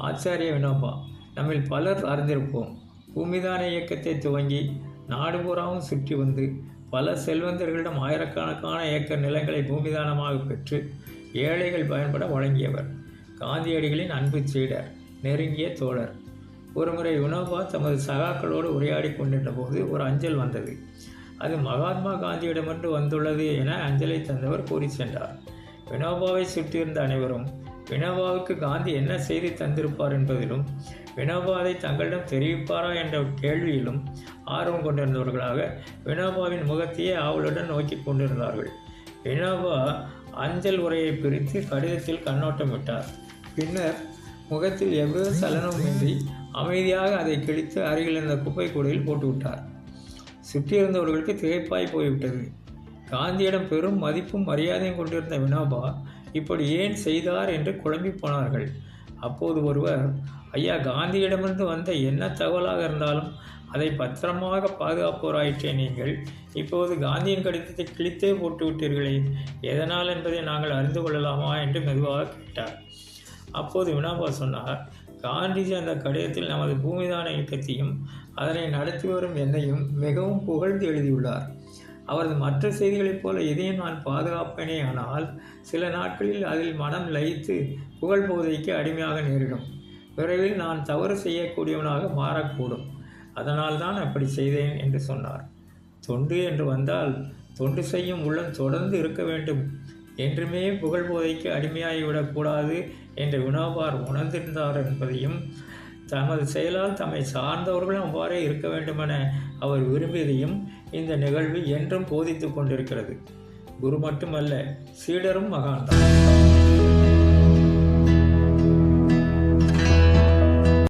ஆச்சாரிய வினோபா நம்மில் பலர் அறிந்திருப்போம். பூமிதான இயக்கத்தை துவங்கி நாடு பூராவும் சுற்றி வந்து பல செல்வந்தர்களிடம் ஆயிரக்கணக்கான ஏக்கர் நிலங்களை பூமிதானமாக பெற்று ஏழைகள் பயன்பட வழங்கியவர். காந்தியடிகளின் அன்பு சீடர் நெருங்கிய தோழர். ஒருமுறை வினோபா தமது சகாக்களோடு உரையாடி கொண்டிருந்த போது ஒரு அஞ்சல் வந்தது. அது மகாத்மா காந்தியிடமிருந்து வந்துள்ளது என அஞ்சலை தந்தவர் கூறி சென்றார். வினோபாவை சுற்றியிருந்த அனைவரும் வினோபாவுக்கு காந்தி என்ன செய்தி தந்திருப்பார் என்பதிலும் வினோபா அதை தங்களிடம் தெரிவிப்பாரா என்ற கேள்வியிலும் ஆர்வம் கொண்டிருந்தவர்களாக வினோபாவின் முகத்தையே ஆவலுடன் நோக்கி கொண்டிருந்தார்கள். வினோபா அஞ்சல் உரையை பிரித்து கடிதத்தில் கண்ணோட்டமிட்டார் பின்னர் முகத்தில் எவ்வித சலனமுமின்றி அமைதியாக அதை கிழித்து அருகில் இருந்த குப்பை கூடையில் போட்டுவிட்டார் சுற்றியிருந்தவர்களுக்கு திகைப்பாய் போய்விட்டது. காந்தியிடம் பெரும் மதிப்பும் மரியாதையும் கொண்டிருந்த வினோபா இப்படி ஏன் செய்தார் என்று குழம்பி போனார்கள். அப்போது ஒருவர் ஐயா காந்தியிடமிருந்து வந்த என்ன தகவலாக இருந்தாலும் அதை பத்திரமாக பாதுகாப்போராயிற்றே நீங்கள். இப்போது காந்தியின் கடிதத்தை கிழித்தே போட்டு விட்டீர்களே எதனால் என்பதை நாங்கள் அறிந்து கொள்ளலாமா என்று மெதுவாக கேட்டார். அப்போது வினாபா சொன்னார் காந்திஜி அந்த கடிதத்தில் நமது பூமிதான இயக்கத்தையும் அதனை நடத்தி வரும் என்னையும் மிகவும் புகழ்ந்து எழுதியுள்ளார். அவரது மற்ற செய்திகளைப் போல இதையும் நான் பாதுகாப்பேனே ஆனால் சில நாட்களில் அதில் மனம் லயித்து புகழ் போதைக்கு அடிமையாக நேரிடும். விரைவில் நான் தவறு செய்யக்கூடியவனாக மாறக்கூடும். அதனால் தான் அப்படி செய்தேன் என்று சொன்னார். தொண்டு என்று வந்தால் தொண்டு செய்யும் உள்ளம் தொடர்ந்து இருக்க வேண்டும். என்றுமே புகழ் போதைக்கு அடிமையாகிவிடக்கூடாது என்று வினோபார் உணர்ந்திருந்தார் என்பதையும் தமது செயலால் தம்மை சார்ந்தவர்களும் அவ்வாறே இருக்க வேண்டுமென அவர் விரும்பியதையும் இந்த நிகழ்வு என்றும் போதித்து கொண்டிருக்கிறது. குரு மட்டுமல்ல சீடரும் மகான்தான்.